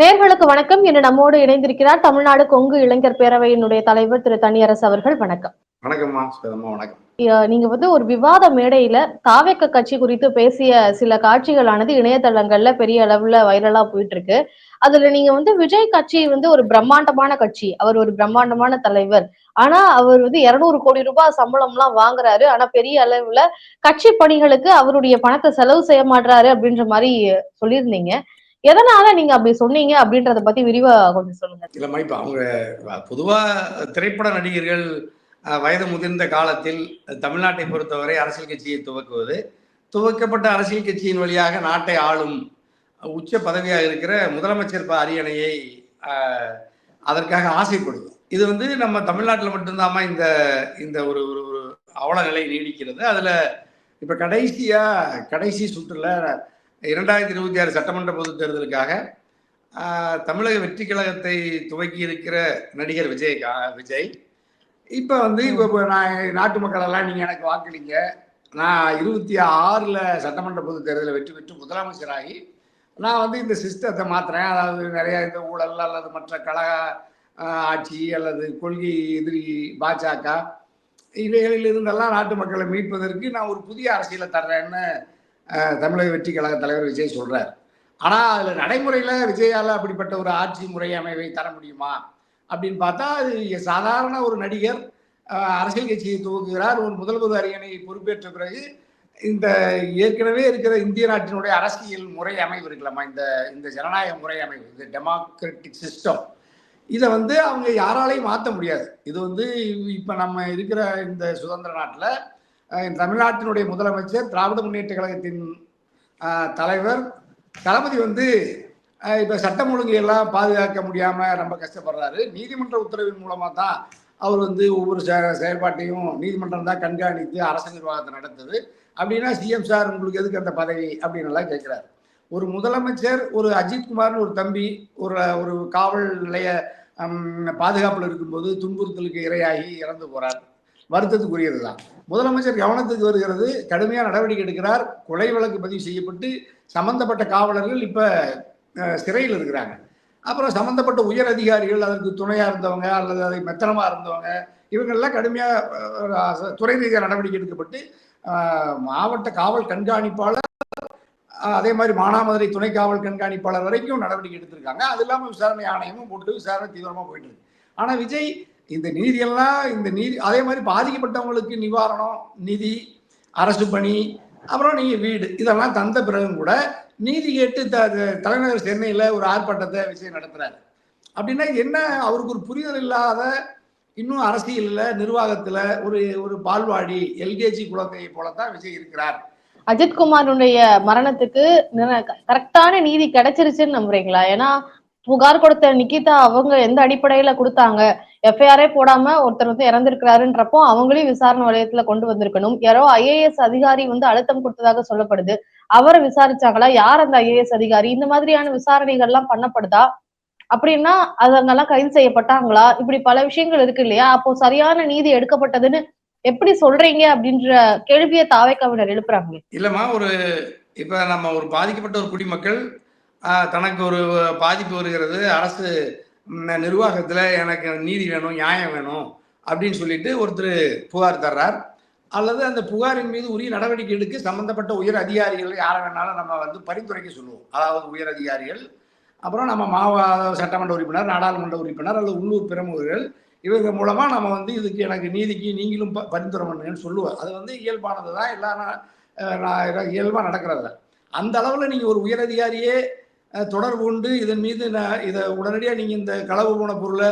நேர்களுக்கு வணக்கம். இன்று நம்மோடு இணைந்திருக்கிறார் தமிழ்நாடு கொங்கு இளைஞர் பேரவையினுடைய தலைவர் திரு தனியரசு அவர்கள். வணக்கம். வணக்கம். நீங்க வந்து ஒரு விவாத மேடையில தாவேக்க கட்சி குறித்து பேசிய சில காட்சிகளானது இணையதளங்கள்ல பெரிய அளவுல வைரலா போயிட்டு இருக்கு அதுல நீங்க வந்து விஜய் கட்சி வந்து ஒரு பிரம்மாண்டமான கட்சி. அவர் ஒரு பிரம்மாண்டமான தலைவர். ஆனா அவர் வந்து இருநூறு கோடி ரூபாய் சம்பளம் எல்லாம் வாங்குறாரு. ஆனா பெரிய அளவுல கட்சி பணிகளுக்கு அவருடைய பணத்தை செலவு செய்ய மாட்டாரு அப்படின்ற மாதிரி சொல்லியிருந்தீங்க. எதனால நீங்க அப்படி சொன்னீங்க அப்படின்றத பத்தி விரிவா கொஞ்சம் சொல்லுங்க. இல்லைம்மா இப்போ அவங்க பொதுவா திரைப்பட நடிகர்கள் வயது முதிர்ந்த காலத்தில் தமிழ்நாட்டை பொறுத்தவரை அரசியல் கட்சியை துவக்குவது துவக்கப்பட்ட அரசியல் கட்சியின் வழியாக நாட்டை ஆளும் உச்ச பதவியாக இருக்கிற முதலமைச்சர் ப- அரியணையை அதற்காக ஆசைப்படுது இது வந்து நம்ம தமிழ்நாட்டில் மட்டும்தாமா இந்த இந்த ஒரு ஒரு ஒரு அவல நிலை நீடிக்கிறது. அதில் இப்போ கடைசியாக கடைசி சுற்றுல இரண்டாயிரத்தி இருபத்தி ஆறு சட்டமன்ற பொதுத் தேர்தலுக்காக தமிழக வெற்றி கழகத்தை துவக்கி இருக்கிற நடிகர் விஜய் விஜய். இப்போ வந்து இப்போ நான் நாட்டு மக்கள் எல்லாம் நீங்கள் எனக்கு வாக்களிங்க. நான் இருபத்தி ஆறில் சட்டமன்ற பொதுத் தேர்தலில் வெற்றி பெற்று முதலமைச்சராகி நான் வந்து இந்த சிஸ்டத்தை மாத்துறேன். அதாவது நிறைய இந்த ஊழல் அல்லது மற்ற கழக ஆட்சி அல்லது கொள்கை எதிரி பாஜக இவைகளில் இருந்தெல்லாம் நாட்டு மக்களை மீட்பதற்கு நான் ஒரு புதிய அரசியலை தர்றேன்னு தமிழக வெற்றி கழக தலைவர் விஜய் சொல்றார். ஆனால் அதில் நடைமுறையில் விஜயால் அப்படிப்பட்ட ஒரு ஆட்சி முறை அமைவை தர முடியுமா? அப்படின்னு பார்த்தா அது சாதாரண ஒரு நடிகர் அரசியல் கட்சியை துவக்குகிறார். ஒரு முதல்வர் அரியணை பொறுப்பேற்ற பிறகு இந்த ஏற்கனவே இருக்கிற இந்திய நாட்டினுடைய அரசியல் முறை அமைவு இருக்கலாமா இந்த இந்த ஜனநாயக முறை அமைவு இந்த டெமோக்ராட்டிக் சிஸ்டம் இதை வந்து அவங்க யாராலையும் மாற்ற முடியாது. இது வந்து இப்போ நம்ம இருக்கிற இந்த சுதந்திர நாட்டில் தமிழ்நாட்டினுடைய முதலமைச்சர் திராவிட முன்னேற்ற கழகத்தின் தலைவர். தளபதி வந்து இப்போ சட்டம் ஒழுங்கு எல்லாம் பாதுகாக்க முடியாமல் ரொம்ப கஷ்டப்படுறாரு. நீதிமன்ற உத்தரவின் மூலமாக தான் அவர் வந்து ஒவ்வொரு செ- செயல்பாட்டையும் நீதிமன்றம் தான் கண்காணித்து அரசு நிர்வாகத்தை நடத்துது. அப்படின்னா சிஎம் சார் உங்களுக்கு எதுக்கு அந்த பதவி அப்படின்னு எல்லாம் கேட்குறாரு ஒரு முதலமைச்சர் ஒரு அஜித்குமார்னு ஒரு தம்பி ஒரு ஒரு காவல் நிலைய பாதுகாப்பில் இருக்கும்போது துன்புறுத்தலுக்கு இரையாகி இறந்து போகிறார் வருத்தத்துக்குரியது தான் முதலமைச்சர் கவனத்துக்கு வருகிறது. கடுமையாக நடவடிக்கை எடுக்கிறார். கொலை வழக்கு பதிவு செய்யப்பட்டு சம்பந்தப்பட்ட காவலர்கள் இப்போ சிறையில் இருக்கிறாங்க. அப்புறம் சம்பந்தப்பட்ட உயர் அதிகாரிகள் அதற்கு துணையாக இருந்தவங்க அல்லது அதை மெத்தனமாக இருந்தவங்க இவங்கெல்லாம் கடுமையாக துறை ரீதியாக நடவடிக்கை எடுக்கப்பட்டு மாவட்ட காவல் கண்காணிப்பாளர் அதே மாதிரி மானாமதுரை துணை காவல் கண்காணிப்பாளர் வரைக்கும் நடவடிக்கை எடுத்திருக்காங்க. அது இல்லாமல் விசாரணை ஆணையமும் போட்டு விசாரணை தீவிரமாக போயிட்டு இருக்கு. ஆனால் விஜய் இந்த நீதியெல்லாம் இந்த நீதி அதே மாதிரி பாதிக்கப்பட்டவங்களுக்கு நிவாரணம் நிதி அரசு பணி அப்புறம் நீங்கள் வீடு இதெல்லாம் தந்த பிறகும் கூட நீதி கேட்டு த தலைநகர் சென்னையில் ஒரு ஆர்ப்பாட்டத்தை விஷயம் நடத்துகிறாரு அப்படின்னா என்ன அவருக்கு ஒரு புரிதல் இல்லாத இன்னும் அரசியலில் நிர்வாகத்தில் ஒரு ஒரு பால்வாடி எல்கேஜி குழந்தையை போலத்தான் விஜய் இருக்கிறார். அஜித்குமாருடைய மரணத்துக்கு கரெக்டான நீதி கிடைச்சிருச்சுன்னு நம்புறீங்களா? ஏன்னா புகார் கொடுத்த நிக்கிதா அவங்க எந்த அடிப்படையில கொடுத்தாங்க? எஃப்ஐஆரே போடாம ஒருத்தர் வந்து இறந்திருக்கிறாருன்றப்போ அவங்களையும் விசாரணை வளையத்துல கொண்டு வந்திருக்கணும். யாரோ ஐஏஎஸ் அதிகாரி வந்து அழுத்தம் கொடுத்ததாக சொல்லப்படுது. அவரை விசாரிச்சாங்களா? யார் அந்த ஐஏஎஸ் அதிகாரி? இந்த மாதிரியான விசாரணைகள் எல்லாம் பண்ணப்படுதா? அப்படின்னா அதங்கெல்லாம் கைது செய்யப்பட்டாங்களா? இப்படி பல விஷயங்கள் இருக்கு இல்லையா? அப்போ சரியான நீதி எடுக்கப்பட்டதுன்னு எப்படி சொல்றீங்க? அப்படின்ற கேள்வியை தாவைக்காவினர் எழுப்புறாங்க. இல்லம்மா ஒரு இப்ப நம்ம ஒரு பாதிக்கப்பட்ட ஒரு குடிமக்கள் தனக்கு ஒரு பாதிப்பு வருகிறது. அரசு நிர்வாகத்தில் எனக்கு நீதி வேணும் நியாயம் வேணும் அப்படின்னு சொல்லிட்டு ஒருத்தர் புகார் தர்றார். அல்லது அந்த புகாரின் மீது உரிய நடவடிக்கை எடுக்க சம்பந்தப்பட்ட உயர் அதிகாரிகள் யாரை வேணாலும் நம்ம வந்து பரிந்துரைக்க சொல்லுவோம். அதாவது உயர் அதிகாரிகள். அப்புறம் நம்ம மாவா சட்டமன்ற உறுப்பினர் நாடாளுமன்ற உறுப்பினர் அல்லது உள்ளூர் பிரமுகர்கள் இவங்க மூலமாக நம்ம வந்து இதுக்கு எனக்கு நீதிக்கு நீங்களும் ப- பரிந்துரை பண்ணுங்கன்னு சொல்லுவோம் அது வந்து இயல்பானது தான் எல்லா இயல்பாக நடக்கிறது அந்த அளவில் நீங்கள் ஒரு உயர் அதிகாரியே தொடர்பு கொண்டு இதன் மீது நான் இதை உடனடியாக நீங்கள் இந்த களவு போன பொருளை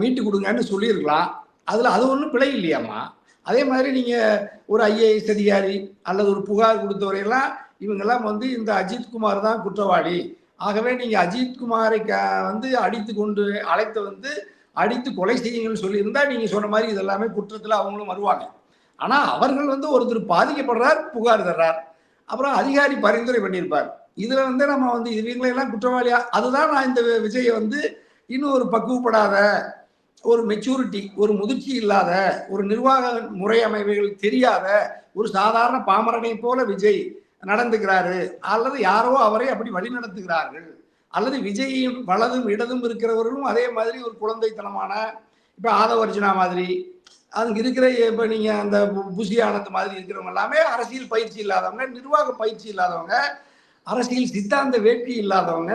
மீட்டு கொடுங்கன்னு சொல்லியிருக்கலாம். அதில் அது ஒன்றும் பிழை இல்லையாம்மா. அதே மாதிரி நீங்கள் ஒரு ஐஏஎஸ் அதிகாரி அல்லது ஒரு புகார் கொடுத்தவரையெல்லாம் இவங்கெல்லாம் வந்து இந்த அஜித்குமார் தான் குற்றவாளி. ஆகவே நீங்கள் அஜித்குமாரை க வந்து அடித்து கொண்டு அழைத்து வந்து அடித்து கொலை செய்யுங்கள்னு சொல்லியிருந்தா நீங்கள் சொன்ன மாதிரி இதெல்லாமே குற்றத்தில் அவங்களும் வருவாங்க. ஆனால் அவர்கள் வந்து ஒருத்தர் பாதிக்கப்படுறார் புகார் தர்றார். அப்புறம் அதிகாரி பரிந்துரை பண்ணியிருப்பார். இதுல வந்து நம்ம வந்து இவங்களையெல்லாம் குற்றவாளியா? அதுதான் நான் இந்த விஜயை வந்து இன்னும் ஒரு பக்குவப்படாத ஒரு மெச்சூரிட்டி ஒரு முதிர்ச்சி இல்லாத ஒரு நிர்வாக முறை அமைப்புகள் தெரியாத ஒரு சாதாரண பாமரனை போல விஜய் நடந்துக்கிறாரு. அல்லது யாரோ அவரை அப்படி வழி நடத்துகிறார்கள். அல்லது விஜயும் வலதும் இடதும் இருக்கிறவர்களும் அதே மாதிரி ஒரு குழந்தைத்தனமான இப்போ ஆதவர்ஜனா மாதிரி அதுக்கு இருக்கிற இப்போ நீங்கள் அந்த புசி ஆனந்த் மாதிரி இருக்கிறவங்க எல்லாமே அரசியல் பயிற்சி இல்லாதவங்க நிர்வாக பயிற்சி இல்லாதவங்க அரசியல் சித்தாந்த வேட்கை இல்லாதவங்க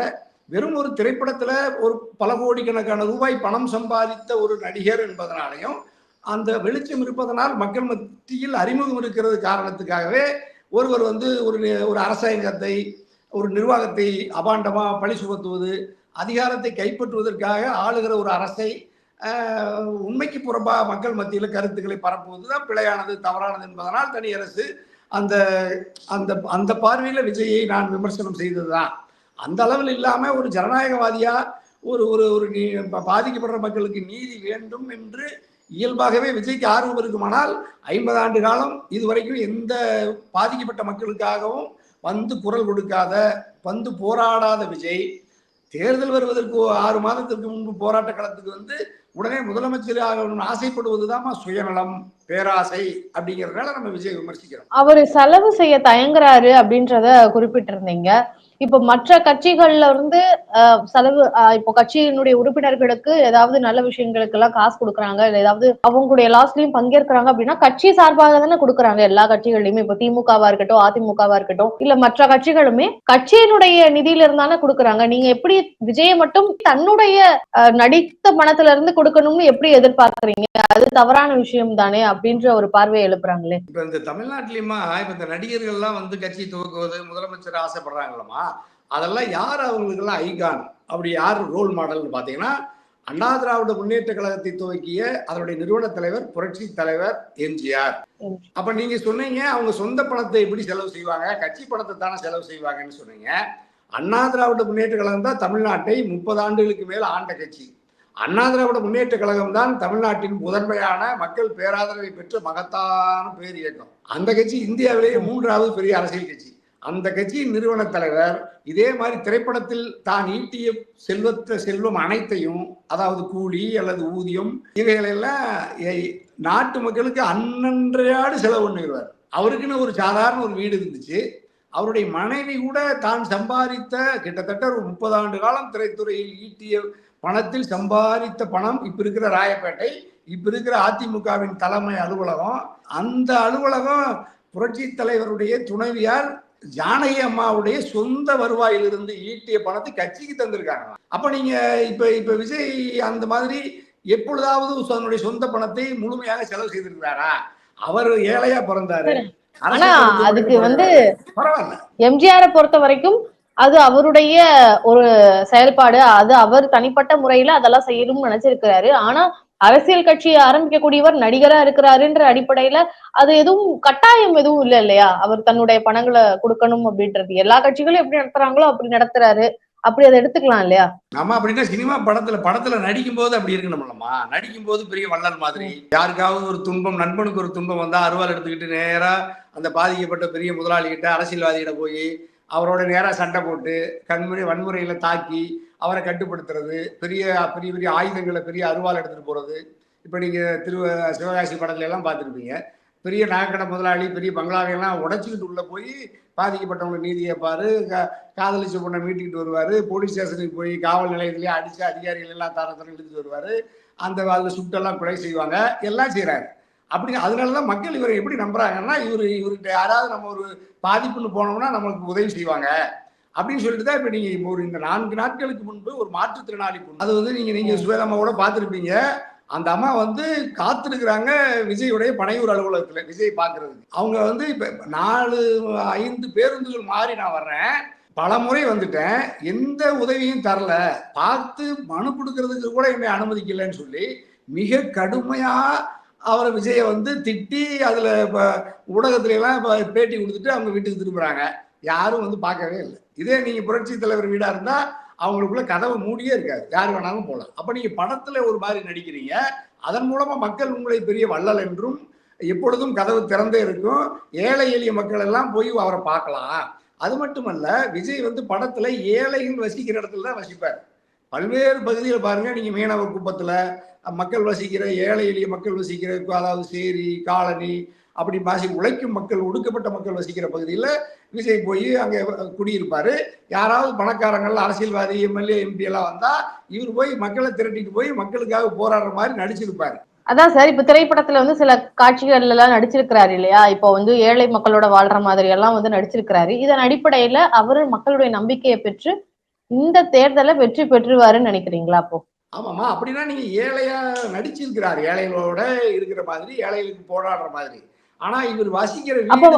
வெறும் ஒரு திரைப்படத்துல ஒரு பல கோடிக்கணக்கான ரூபாய் பணம் சம்பாதித்த ஒரு நடிகர் என்பதனாலையும் அந்த வெளிச்சம் இருப்பதனால் மக்கள் மத்தியில் அறிமுகம் இருக்கிறது காரணத்துக்காகவே ஒருவர் வந்து ஒரு ஒரு அரசாங்கத்தை ஒரு நிர்வாகத்தை அபாண்டமாக பழி சுமத்துவது அதிகாரத்தை கைப்பற்றுவதற்காக ஆளுகிற ஒரு அரசை உண்மைக்கு புறம்பாக மக்கள் மத்தியில் கருத்துக்களை பரப்புவது தான் பிழையானது தவறானது என்பதனால் தனி அரசு அந்த அந்த அந்த பார்வையில் விஜயை நான் விமர்சனம் செய்ததுதான். அந்த அளவில் இல்லாமல் ஒரு ஜனநாயகவாதியாக ஒரு ஒரு ஒரு நீ- ப- பாதிக்கப்படுற மக்களுக்கு நீதி வேண்டும் என்று இயல்பாகவே விஜய்க்கு ஆர்வம் இருக்குமானால் ஐம்பது ஆண்டு காலம் இதுவரைக்கும் எந்த பாதிக்கப்பட்ட மக்களுக்காகவும் வந்து குரல் கொடுக்காத வந்து போராடாத விஜய் தேர்தல் வருவதற்கு ஆறு மாதத்திற்கு முன்பு போராட்ட களத்துக்கு வந்து உடனே முதலமைச்சர் ஆகணும்னு ஆசைப்படுவதுதான் சுயநலம் பேராசை அப்படிங்கறதுனால நம்ம விஜய் விமர்சிக்கிறோம். அவரு செலவு செய்ய தயங்குறாரு அப்படின்றத குறிப்பிட்டிருந்தீங்க. இப்ப மற்ற கட்சிகள்ல இருந்து செலவு இப்போ கட்சியினுடைய உறுப்பினர்களுக்கு ஏதாவது நல்ல விஷயங்களுக்கு எல்லாம் காசு கொடுக்குறாங்க இல்ல ஏதாவது அவங்களுடைய லாஸ்லயும் பங்கேற்கிறாங்க அப்படின்னா கட்சி சார்பாக தானே கொடுக்குறாங்க எல்லா கட்சிகள்லயுமே. இப்ப திமுகவா இருக்கட்டும் அதிமுகவா இருக்கட்டும் இல்ல மற்ற கட்சிகளுமே கட்சியினுடைய நிதியில இருந்தானே கொடுக்குறாங்க. நீங்க எப்படி விஜய மட்டும் தன்னுடைய அஹ், நடித்த பணத்துல இருந்து கொடுக்கணும்னு எப்படி எதிர்பார்க்கறீங்க? அது தவறான விஷயம் தானே அப்படின்ற ஒரு பார்வையை எழுப்புறாங்களே. இப்ப இந்த தமிழ்நாட்டிலயுமா இப்ப இந்த நடிகர்கள்லாம் வந்து கட்சி துவக்குவது முதலமைச்சர் ஆசைப்படுறாங்களா அதெல்லாம் யார் அவங்களுக்கெல்லாம் ஐகான்? அப்படி யார் ரோல் மாடல்னு பாத்தீங்கன்னா அண்ணா திராவிட முன்னேற்ற கழகத்தை துவக்கிய அதனுடைய நிறுவன தலைவர் புரட்சி தலைவர் எம்ஜிஆர். அப்ப நீங்க சொன்னீங்க அவங்க சொந்த பணத்தை எப்படி செலவு செய்வாங்க கட்சி பணத்தை தானே செலவு செய்வாங்கன்னு சொன்னீங்க. அண்ணா திராவிட முன்னேற்ற கழகம் தான் தமிழ்நாட்டை முப்பது ஆண்டுகளுக்கு மேல் ஆண்ட கட்சி. அண்ணா திராவிட முன்னேற்ற கழகம் தான் தமிழ்நாட்டின் முதன்மையான மக்கள் பேராதரவை பெற்ற மகத்தான பேர் இயக்கம் அந்த கட்சி இந்தியாவிலேயே மூன்றாவது பெரிய அரசியல் கட்சி. அந்த கட்சியின் நிறுவன தலைவர் இதே மாதிரி திரைப்படத்தில் தான் ஈட்டிய செல்வத்த செல்வம் அனைத்தையும் அதாவது கூலி அல்லது ஊதியம் இவைகளெல்லாம் நாட்டு மக்களுக்கு அன்னன்றையாடு செலவு பண்ணிடுவார். அவருக்குன்னு ஒரு சாதாரண ஒரு வீடு இருந்துச்சு. அவருடைய மனைவி கூட தான் சம்பாதித்த கிட்டத்தட்ட ஒரு முப்பது ஆண்டு காலம் திரைத்துறையில் ஈட்டிய பணத்தில் சம்பாதித்த பணம் இப்ப இருக்கிற ராயப்பேட்டை இப்ப இருக்கிற அதிமுகவின் தலைமை அலுவலகம். அந்த அலுவலகம் புரட்சி தலைவருடைய துணைவியார் ஜானகி அம்மாவுடைய சொந்த வருவாயிலிருந்து ஈட்டிய பணத்தை கட்சிக்கு தந்திருக்காங்க. அப்ப நீங்க இப்ப இப்ப விஜய் அந்த மாதிரி எப்பொழுதாவது தன்னுடைய சொந்த பணத்தை முழுமையாக செலவு செய்திருக்கிறாரா? அவர் ஏழையா பிறந்தாரு. ஆனா அதுக்கு வந்து எம்ஜிஆரை பொறுத்த வரைக்கும் அது அவருடைய ஒரு செயல்பாடு. அது அவர் தனிப்பட்ட முறையில அதெல்லாம் செய்யணும்னு நினைச்சிருக்கிறாரு. ஆனா அரசியல் கட்சியை ஆரம்பிக்கக்கூடியவர் நடிகரா இருக்கிறாருன்ற அடிப்படையில அது எதுவும் கட்டாயம் எதுவும் இல்லை இல்லையா? அவர் தன்னுடைய பணங்களை கொடுக்கணும் அப்படின்றது. எல்லா கட்சிகளும் எப்படி நடத்துறாங்களோ அப்படி நடத்துறாரு. அப்படி அதை எடுத்துக்கலாம் இல்லையா? நம்ம அப்படின்னா சினிமா படத்துல படத்துல நடிக்கும் போது அப்படி இருக்கணும்லம்மா. நடிக்கும் போது பெரிய வள்ளல் மாதிரி. யாருக்காவது ஒரு துன்பம் நண்பனுக்கு ஒரு துன்பம் வந்தா அருவாள் எடுத்துக்கிட்டு நேரா அந்த பாதிக்கப்பட்ட பெரிய முதலாளிகிட்ட அரசியல்வாதிகிட்ட போய் அவரோட நேரா சண்டை போட்டு கண்முறை வன்முறையில தாக்கி அவரை கட்டுப்படுத்துறது பெரிய பெரிய பெரிய ஆயுதங்களை பெரிய அருவாள் எடுத்துகிட்டு போகிறது இப்போ நீங்கள் திரு சிவகாசி படத்துல எல்லாம் பார்த்துருப்பீங்க. பெரிய நகைக்கடை முதலாளி பெரிய பங்களாவையெல்லாம் உடச்சிக்கிட்டு உள்ளே போய் பாதிக்கப்பட்டவங்க நீதி கேட்பாரு க- காதலிச்ச பொண்ணை மீட்டிக்கிட்டு வருவார் போலீஸ் ஸ்டேஷனுக்கு போய் காவல் நிலையத்திலேயே அடித்து அதிகாரிகள் எல்லாம் தர எடுத்துட்டு வருவார். அந்த அதில் சுட்டெல்லாம் கொலை செய்வாங்க. எல்லாம் செய்றாரு. அப்படி அதனாலதான் மக்கள் இவரை எப்படி நம்புறாங்கன்னா இவர் இவர்கிட்ட யாராவது நம்ம ஒரு பாதிப்புன்னு போனோம்னா நம்மளுக்கு உதவி செய்வாங்க. அப்படின்னு சொல்லிட்டு தான் இப்போ நீங்க இப்போ ஒரு இந்த நான்கு நாட்களுக்கு முன்பு ஒரு மாற்றுத்திறனாளி பொண்ணு அது வந்து நீங்க நீங்க சுவேதம்மாவோட பார்த்துருப்பீங்க. அந்த அம்மா வந்து காத்திருக்கிறாங்க விஜயுடைய பனையூர் அலுவலகத்துல விஜய் பார்க்கறதுக்கு. அவங்க வந்து இப்ப நாலு ஐந்து பேருந்துகள் மாறி நான் வர்றேன். பல முறை வந்துட்டேன். எந்த உதவியும் தரல. பார்த்து மனு கொடுக்கறதுக்கு கூட என்னை அனுமதிக்கலைன்னு சொல்லி மிக கடுமையா அவரை விஜயை வந்து திட்டி அதுல இப்ப ஊடகத்துல எல்லாம் இப்ப பேட்டி கொடுத்துட்டு அவங்க வீட்டுக்கு திரும்புறாங்க. யாரும் வந்து பார்க்கவே இல்லை. இதே நீங்க புரட்சி தலைவர் வீடா இருந்தா அவங்களுக்குள்ள கதவு மூடியே இருக்காது. யார் வேணாலும் போகலாம் அப்ப நீங்க படத்துல ஒரு மாதிரி நடிக்கிறீங்க. அதன் மூலமா மக்கள் உங்களை பெரிய வள்ளல் என்றும் எப்பொழுதும் கதவு திறந்தே இருக்கும். ஏழை எளிய மக்கள் எல்லாம் போய் அவரை பார்க்கலாம். அது மட்டுமல்ல விஜய் வந்து படத்துல ஏழைகள் வசிக்கிற இடத்துல தான் வசிப்பார். பல்வேறு பகுதியில் பாருங்க. நீங்க மீனவர் குப்பத்துல மக்கள் வசிக்கிற ஏழை எளிய மக்கள் வசிக்கிற அதாவது சேரி காலனி அப்படி வாசி உழைக்கும் மக்கள் ஒடுக்கப்பட்ட மக்கள் வசிக்கிற பகுதியில் விஜய் போய் அங்கே குடியிருப்பாரு. யாராவது பணக்காரங்கள் அரசியல்வாதி எம்எல்ஏ எம்பி எல்லாம் வந்தா இவர் போய் மக்களை திரட்டிட்டு போய் மக்களுக்காக போராடுற மாதிரி நடிச்சிருப்பாரு. அதான் சார் இப்ப திரைப்படத்துல வந்து சில காட்சிகள் எல்லாம் நடிச்சிருக்கிறாரு இல்லையா? இப்போ வந்து ஏழை மக்களோட வாழ்ற மாதிரி எல்லாம் வந்து நடிச்சிருக்கிறாரு. இதன் அடிப்படையில அவரு மக்களுடைய நம்பிக்கையை பெற்று இந்த தேர்தலை வெற்றி பெற்றுவாருன்னு நினைக்கிறீங்களா அப்போ? ஆமாம்மா அப்படின்னா நீங்க ஏழையா நடிச்சிருக்கிறார். ஏழைகளோட இருக்கிற மாதிரி ஏழைகளுக்கு போராடுற மாதிரி. ஆனா இவர் வசிக்கிற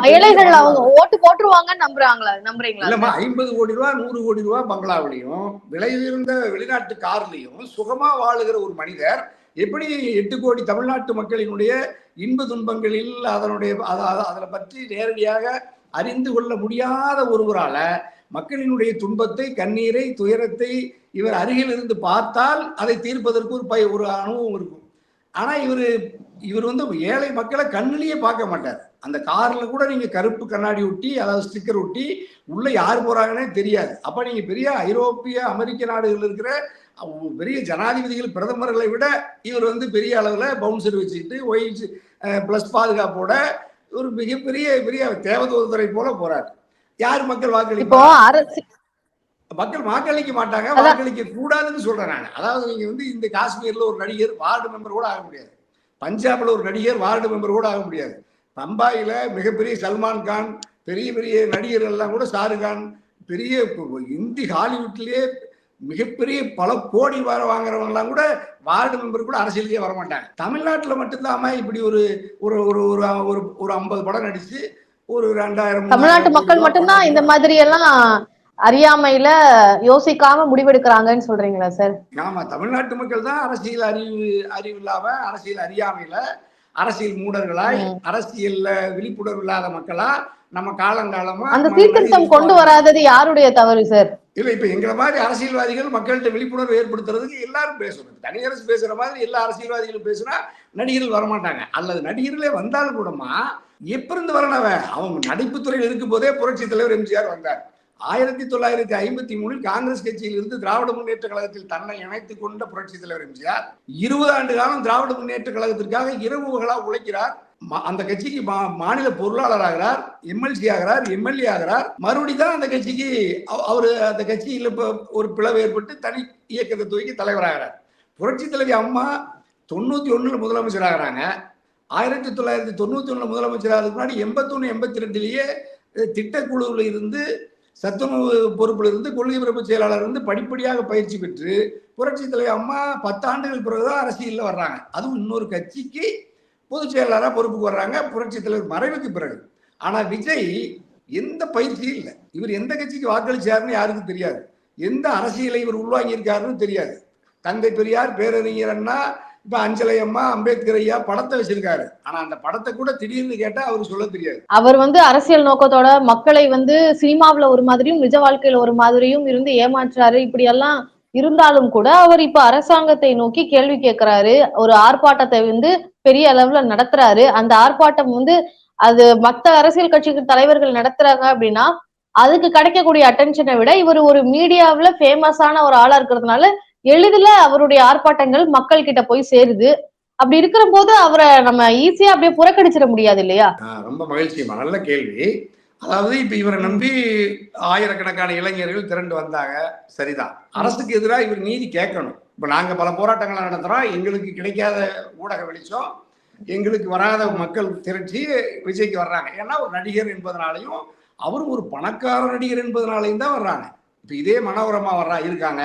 ஏழைகள். அவங்க ஓட்டு போட்டுருவாங்கன்னு நம்புறாங்களா நம்புறீங்களா இல்லம்மா ஐம்பது கோடி ரூபா நூறு கோடி ரூபா பங்களாவிலையும் விலை உயர்ந்த வெளிநாட்டு கார்லையும் சுகமா வாழுகிற ஒரு மனிதர் எப்படி எட்டு கோடி தமிழ்நாட்டு மக்களினுடைய இன்ப துன்பங்களில் அதனுடைய அத- பற்றி நேரடியாக அறிந்து கொள்ள முடியாத ஒருவரால மக்களினுடைய துன்பத்தை கண்ணீரை துயரத்தை இவர் அருகில் இருந்து பார்த்தால் அதை தீர்ப்பதற்கு ஒரு பய ஒரு அனுபவம் இருக்கும் ஆனா இவர் இவர் வந்து ஏழை மக்களை கண்ணிலேயே பார்க்க மாட்டார். அந்த கார்ல கூட நீங்க கருப்பு கண்ணாடி ஒட்டி அதாவது ஸ்டிக்கர் ஒட்டி உள்ள யார் போறாங்கன்னே தெரியாது. அப்ப நீங்க பெரிய ஐரோப்பிய அமெரிக்க நாடுகள் இருக்கிற பெரிய ஜனாதிபதிகள் பிரதமர்களை விட இவர் வந்து பெரிய அளவுல பவுன்சர் வச்சுக்கிட்டு ஒயிட் பிளஸ் பாதுகாப்போட ஒரு மிகப்பெரிய பெரிய தேவதூதரை போல போறாரு. யார் மக்கள் வாக்களிப்பா மக்கள் வாக்களிக்க மாட்டாங்க. வாக்களிக்க கூடாதுன்னு சொல்றேன் நான். அதாவது நீங்க வந்து இந்த காஷ்மீர்ல ஒரு நடிகர் வார்டு மெம்பர் கூட ஆக முடியாது. பஞ்சாப்ல ஒரு நடிகர் வார்டு மெம்பர் கூட ஆக முடியாது. பம்பாயில மிகப்பெரிய சல்மான் கான் பெரிய பெரிய நடிகர் எல்லாம் கூட ஷாருக்கான் பெரிய இந்தி ஹாலிவுட்லேயே மிகப்பெரிய பல கோடி வர வாங்குறவங்கலாம் கூட வார்டு மெம்பர் கூட அரசியலுக்கே வர மாட்டாங்க தமிழ்நாட்டுல மட்டும்தான் இப்படி ஒரு ஒரு ஒரு ஒரு ஒரு ஒரு ஐம்பது படம் நடிச்சு ஒரு ரெண்டாயிரம் தமிழ்நாட்டு மக்கள் மட்டும்தான் இந்த மாதிரி எல்லாம் அறியாமையில யோசிக்காம முடிவெடுக்கிறாங்கன்னு சொல்றீங்களா சார்? ஆமா தமிழ்நாட்டு மக்கள் தான் அரசியல் அறிவு அறிவு இல்லாம அரசியல் அறியாமையில அரசியல் மூடர்களாய். அரசியல்ல விழிப்புணர்வு இல்லாத மக்களா நம்ம காலங்காலமா அந்த சீர்திருத்தம் கொண்டு வராதது யாருடைய தவறு சார்? இல்ல இப்ப எங்களை மாதிரி அரசியல்வாதிகள் மக்கள்கிட்ட விழிப்புணர்வு ஏற்படுத்துறதுக்கு எல்லாரும் பேசணும். தனியரசு பேசுற மாதிரி எல்லா அரசியல்வாதிகளும் பேசுனா நடிகர்கள் வரமாட்டாங்க. அல்லது நடிகர்களே வந்தாலும் கூடமா எப்ப இருந்து வரனவன் அவங்க நடிப்புத் துறையில் இருக்கும் போதே புரட்சி தலைவர் எம்ஜிஆர் வந்தார். ஆயிரத்தி தொள்ளாயிரத்தி ஐம்பத்தி மூணில் காங்கிரஸ் கட்சியில் இருந்து திராவிட முன்னேற்ற கழகத்தில் தன்னை இணைத்துக் கொண்ட புரட்சி தலைவர் எம்ஜிஆர் இருபது ஆண்டு காலம் திராவிட முன்னேற்ற கழகத்திற்காக இரவுகளாக உழைக்கிறார். அந்த கட்சிக்கு மா- மாநில பொருளாளர் ஆகிறார் எம்எல்சி ஆகிறார் எம்எல்ஏ ஆகிறார். மறுபடி தான் அந்த கட்சிக்கு அவர் அந்த கட்சியில் இப்போ ஒரு பிளவு ஏற்பட்டு தனி இயக்கத்தை துவக்கி தலைவராகிறார் புரட்சி தலைவி அம்மா தொண்ணூத்தி ஒண்ணுல முதலமைச்சர் ஆகிறாங்க. ஆயிரத்தி தொள்ளாயிரத்தி தொண்ணூத்தி ஒண்ணுல முதலமைச்சர் ஆகிறதுக்கு முன்னாடி எண்பத்தொன்னு எண்பத்தி ரெண்டுலயே திட்டக்குழுவில் இருந்து சத்துணவு பொறுப்பில் இருந்து கொள்கை பிறப்பு செயலாளர் இருந்து படிப்படியாக பயிற்சி பெற்று புரட்சி தலைவர் அம்மா பத்தாண்டுகள் பிறகுதான் அரசியலில் வர்றாங்க. அதுவும் இன்னொரு கட்சிக்கு பொதுச் செயலாளராக பொறுப்புக்கு வர்றாங்க புரட்சி தலைவர் மறைவுக்கு பிறகு. ஆனால் விஜய் எந்த பயிற்சியும் இல்லை. இவர் எந்த கட்சிக்கு வாக்களிச்சாருன்னு யாருக்கும் தெரியாது. எந்த அரசியலை இவர் உள்வாங்கி இருக்காருன்னு தெரியாது. தந்தை பெரியார் பேரறிஞர் அண்ணா இப்ப அஞ்சலை அம்மா அம்பேத்கர் ஐயா படத்தை வச்சிருக்காரு. ஆனா அந்த படத்தை கூட திடீர்னு கேட்டா அவருக்கு சொல்ல தெரியாது. அவர் வந்து அரசியல் நோக்கத்தோட மக்களை வந்து சினிமாவுல ஒரு மாதிரியும் நிஜ வாழ்க்கையில ஒரு மாதிரியும் இருந்து ஏமாற்றாரு இப்படி எல்லாம் இருந்தாலும் கூட அவர் இப்ப அரசாங்கத்தை நோக்கி கேள்வி கேட்கிறாரு ஒரு ஆர்ப்பாட்டத்தை வந்து பெரிய அளவுல நடத்துறாரு. அந்த ஆர்ப்பாட்டம் வந்து அது மத்த அரசியல் கட்சி தலைவர்கள் நடத்துறாங்க அப்படின்னா அதுக்கு கிடைக்கக்கூடிய அட்டென்ஷனை விட இவர் ஒரு மீடியாவுல ஃபேமஸான ஒரு ஆளா இருக்கிறதுனால எளிதில அவருடைய ஆர்ப்பாட்டங்கள் மக்கள் கிட்ட போய் சேருது. அப்படி இருக்கிற போது அவரை நம்ம ஈஸியா அப்படியே புறக்கணிச்சிட முடியாது இல்லையா? ரொம்ப மகிழ்ச்சிமா நல்ல கேள்வி. அதாவது இப்ப இவரை நம்பி ஆயிரக்கணக்கான இளைஞர்கள் திரண்டு வந்தாங்க. சரிதான் அரசுக்கு எதிராக இவர் நீதி கேட்கணும். இப்ப நாங்க பல போராட்டங்களை நடத்துறோம். எங்களுக்கு கிடைக்காத ஊடக வெளிச்சம் எங்களுக்கு வராத மக்கள் திரட்சி விஜய்க்கு வர்றாங்க. ஏன்னா ஒரு நடிகர் என்பதனாலையும் அவரும் ஒரு பணக்கார நடிகர் என்பதனாலையும் தான் வர்றாங்க. இப்ப இதே மனோரமா வர்றா இருக்காங்க.